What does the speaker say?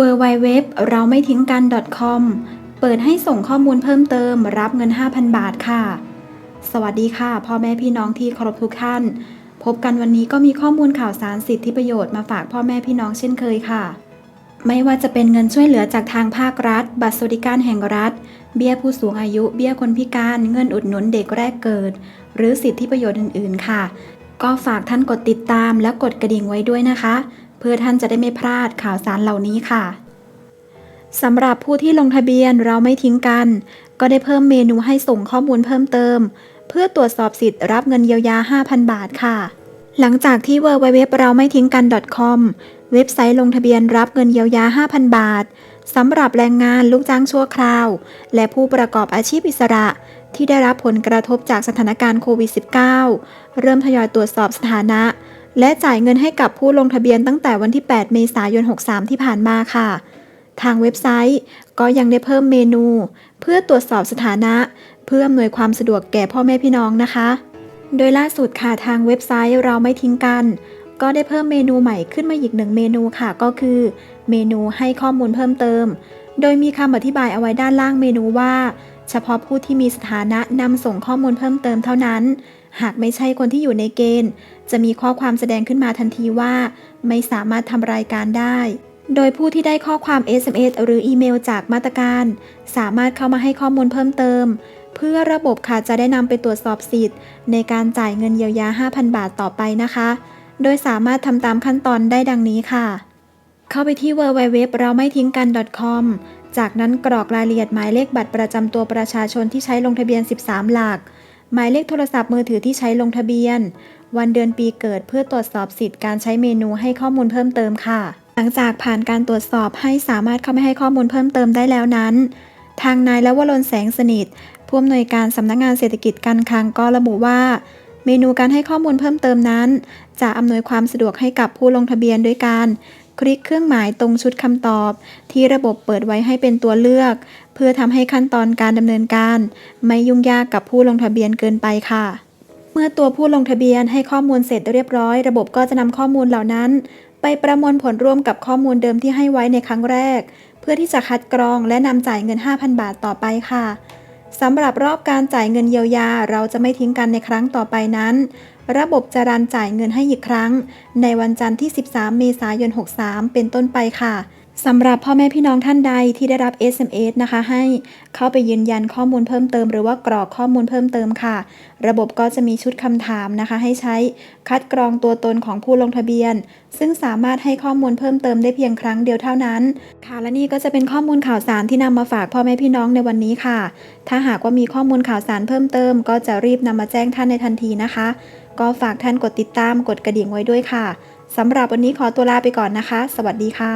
w w w เราไม่ทิ้งกัน .com เปิดให้ส่งข้อมูลเพิ่มเติม รับเงิน 5,000 บาทค่ะ สวัสดีค่ะ พ่อแม่พี่น้องที่เคารพทุกท่าน พบกันวันนี้ก็มีข้อมูลข่าวสารสิทธิประโยชน์มาฝากพ่อแม่พี่น้องเช่นเคยค่ะ ไม่ว่าจะเป็นเงินช่วยเหลือจากทางภาครัฐ บัตรสวัสดิการแห่งรัฐ เบี้ยผู้สูงอายุ เบี้ยคนพิการ เงินอุดหนุนเด็กแรกเกิด หรือสิทธิประโยชน์อื่น ๆ ค่ะ ก็ฝากท่านกดติดตามและกดกระดิ่งไว้ด้วยนะคะ เพื่อท่านจะได้ไม่พลาดข่าวสารเหล่านี้ค่ะสำหรับผู้ที่ลงทะเบียนเราไม่ทิ้งกัน ก็ได้เพิ่มเมนูให้ส่งข้อมูลเพิ่มเติม เพื่อตรวจสอบสิทธิ์รับเงินเยียวยา 5,000 บาทค่ะ หลังจากที่ www เราไม่ทิ้งกัน .com เว็บไซต์ลงทะเบียนรับเงินเยียวยา 5,000 บาทสำหรับแรงงานลูกจ้างชั่วคราว และผู้ประกอบอาชีพอิสระ ที่ได้รับผลกระทบจากสถานการณ์โควิด -19 เริ่มทยอยตรวจสอบสถานะ และจ่ายเงินให้กับผู้ลงทะเบียนตั้งแต่วันที่ 8 เมษายน 63 ที่ผ่านมาค่ะ ทางเว็บไซต์ก็ยังได้เพิ่มเมนู เพื่อตรวจสอบสถานะ เพื่ออำนวยความสะดวกแก่พ่อแม่พี่น้องนะคะ โดยล่าสุดค่ะทางเว็บไซต์เราไม่ทิ้งกัน ก็ได้เพิ่มเมนูใหม่ขึ้นมาอีกหนึ่งเมนูค่ะ ก็คือ เมนูให้ข้อมูลเพิ่มเติม โดยมีคำอธิบายเอาไว้ด้านล่างเมนูว่า เฉพาะผู้ที่มีสถานะนำส่งข้อมูลเพิ่มเติมเท่านั้น หากไม่ใช่คนที่อยู่ในเกณฑ์ จะมีข้อความแสดงขึ้นมาทันทีว่า ไม่สามารถทำรายการได้ โดยผู้ที่ได้ข้อความ SMS หรืออีเมลจากมาตรการ สามารถเข้ามาให้ข้อมูลเพิ่มเติม เพื่อระบบค่ะจะได้นำไปตรวจสอบสิทธิ์ ในการจ่ายเงินเยียวยา 5,000 บาทต่อไปนะคะ โดยสามารถทำตามขั้นตอนได้ดังนี้ค่ะ เข้าไปที่ www เราไม่ทิ้งกัน .com จากนั้นกรอกรายละเอียดหมายเลขบัตรประจำตัวประชาชนที่ใช้ลงทะเบียน 13 หลัก หมายเลขโทรศัพท์มือถือที่ใช้ลงทะเบียน วันเดือนปีเกิดเพื่อตรวจสอบสิทธิ์การใช้เมนูให้ข้อมูลเพิ่มเติมค่ะ หลังจากผ่านการตรวจสอบให้สามารถเข้าไปให้ข้อมูลเพิ่มเติมได้แล้วนั้น ทางนายและวรนแสงสนิทผู้อำนวยการสำนักงานเศรษฐกิจการคลังก็ระบุว่า เมนูการให้ข้อมูลเพิ่มเติมนั้น จะอำนวยความสะดวกให้กับผู้ลงทะเบียนด้วยการ คลิกเครื่องหมายตรงชุดคำตอบ ที่ระบบเปิดไว้ให้เป็นตัวเลือก เพื่อทำให้ขั้นตอนการดำเนินการ ไม่ยุ่งยากกับผู้ลงทะเบียนเกินไปค่ะ เมื่อตัวผู้ลงทะเบียนให้ข้อมูลเสร็จเรียบร้อย ระบบก็จะนำข้อมูลเหล่านั้น ไปประมวลผลร่วมกับข้อมูลเดิมที่ให้ไว้ในครั้งแรก เพื่อที่จะคัดกรองและนำจ่ายเงิน 5,000 บาทต่อไปค่ะสำหรับรอบการจ่ายเงินเยียวยา เราจะไม่ทิ้งกันในครั้งต่อไปนั้น ระบบจะรันจ่ายเงินให้อีกครั้ง ในวันจันทร์ที่ 13 เมษายน 63 เป็นต้นไปค่ะสำหรับพ่อแม่พี่น้องท่านใดที่ได้รับ SMS นะคะ ให้เข้าไปยืนยันข้อมูลเพิ่มเติม หรือว่ากรอกข้อมูลเพิ่มเติมค่ะ ระบบก็จะมีชุดคำถามนะคะ ให้ใช้คัดกรองตัวตนของผู้ลงทะเบียน ซึ่งสามารถให้ข้อมูลเพิ่มเติมได้เพียงครั้งเดียวเท่านั้น ค่ะและนี่ก็จะเป็นข้อมูลข่าวสารที่นำมาฝากพ่อแม่พี่น้องในวันนี้ค่ะ ถ้าหากว่ามีข้อมูลข่าวสารเพิ่มเติม ก็จะรีบนำมาแจ้งท่านในทันทีนะคะ ก็ฝากท่านกดติดตามกดกระดิ่งไว้ด้วยค่ะสำหรับวันนี้ขอตัวลาไปก่อนนะคะ สวัสดีค่ะ